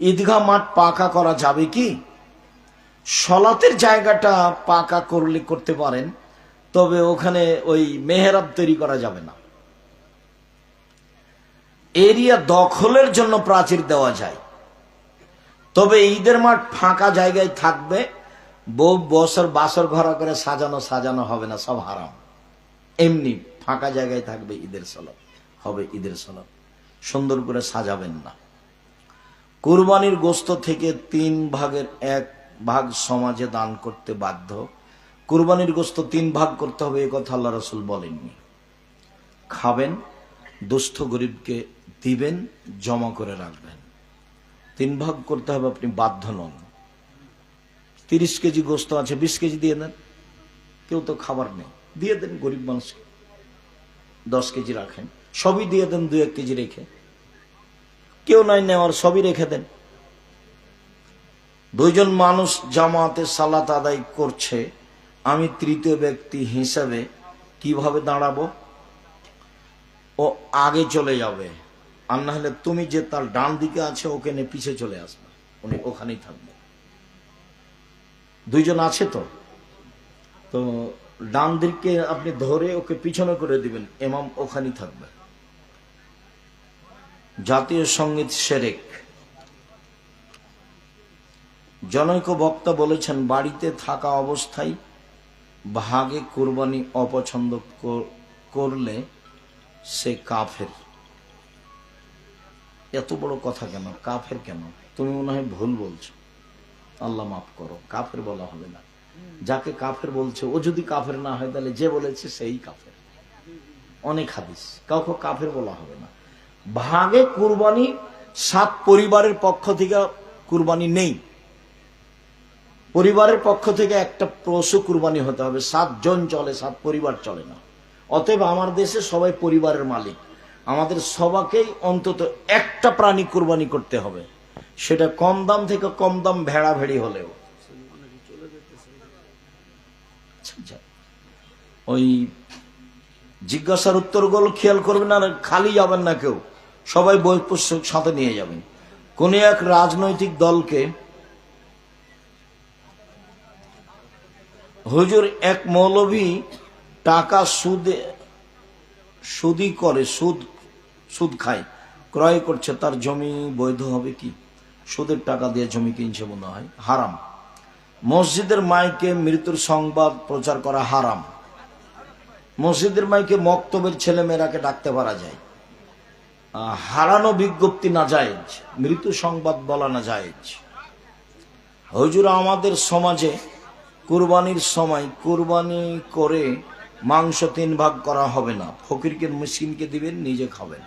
ঈদগাহ মাঠ পাকা করা যাবে কি? সলাতের জায়গাটা পাকা করলে করতে পারেন, তবে ওখানে ওই মেহরাব তৈরি করা যাবে না। এরিয়া দখলের জন্য প্রাচীর দেওয়া যায়। তবে ঈদের মাঠ ফাঁকা জায়গায় থাকবে, বউ বছর বাসর ঘর করে সাজানো সাজানো হবে না, সব হারাম। এমনি ফাঁকা জায়গায় থাকবে ঈদের সলাপ হবে ঈদের সলাপ সুন্দর করে সাজাবেন না। কুরবানির গোস্ত থেকে তিন ভাগের এক ভাগ সমাজে দান করতে বাধ্য। কুরবানির গোস্ত তিন ভাগ করতে হবে, এ কথা আল্লাহ রসুল বলেননি। খাবেন, দুস্থ গরিবকে দিবেন, জমা করে রাখবেন। তিন ভাগ করতে হবে, আপনি বাধ্য নন। তিরিশ কেজি গোস্ত আছে, বিশ কেজি দিয়ে দেন। কেউ তো খাবার নেই। দিয়ে দেন গরিব মানুষকে। দশ কেজি রাখেন। সবই দিয়ে দেন দু এক কেজি রেখে। কেউ নাই নেওয়ার সবই রেখে দেন। দুইজন মানুষ জামাতে সালাত আদায় করছে। আমি তৃতীয় ব্যক্তি হিসাবে কীভাবে দাঁড়াবো? ও আগে চলে যাবে। আর না হলে তুমি যে তার ডান দিকে আছে, ওকে নিয়ে পিছে চলে আসবে। উনি ওখানেই থাকবে। দুইজন আছে তো? তো ডান দিকে আপনি ধরে ওকে পিছনে করে দিবেন এমাম ওখানেই থাকবে। জাতীয় সংগীত সেরেক। জনৈক বক্তা বলেছেন, বাড়িতে থাকা অবস্থায় ভাগে কোরবানি অপছন্দ করলে সে কাফের। এত বড় কথা কেন? কাফের কেন? তুমি মনে হয় ভুল বলছো। আল্লাহ মাফ করো, কাফের বলা হবে না। যাকে কাফের বলছে, ও যদি কাফের না হয়, তাহলে যে বলেছে, সেই কাফের। অনেক হাদিস। কাউকে কাফের বলা হবে না। ভাগে কুরবানি সাত পরিবারের পক্ষ থেকে কুরবানি নেই। পরিবারের পক্ষ থেকে একটা পশু কুরবানি হতে হবে। সাতজন চলে সাত পরিবার চলে না। অতএব আমার দেশে সবাই পরিবারের মালিক। আমাদের সবাকেই অন্তত একটা প্রাণী কুরবানি করতে হবে। সেটা কম দাম থেকে কম দাম ভেড়া ভেড়ি হলেও। আচ্ছা, আচ্ছা। ওই জিজ্ঞাসার উত্তরগুলো খেয়াল করবেন আর খালি যাবেন না কেউ। সবাই বই পুস্তক সাথে নিয়ে যাবেন। কোন এক রাজনৈতিক দলকে হুজুর এক মৌলভী টাকা সুদে সুদি করে, সুদ সুদ খায়, ক্রয় করছে, তার জমি বৈধ হবে কি? সুদের টাকা দিয়ে জমি কিনছে মনে হয়, হারাম। মসজিদের মাইকে মৃত্যুর সংবাদ প্রচার করা হারাম। মসজিদের মাইকে মক্তবের ছেলে মেয়েরাকে ডাকতে পারা যায়। হারানো বিজ্ঞপ্তি না জায়েজ, মৃত্যু সংবাদ বলা না যায় হজুর আমাদের সমাজে কুরবানির সময় কুরবানি করে মাংস তিন ভাগ করা হবে না। ফকিরকে, মিসকিনকে দিবেন, নিজে খাবেন।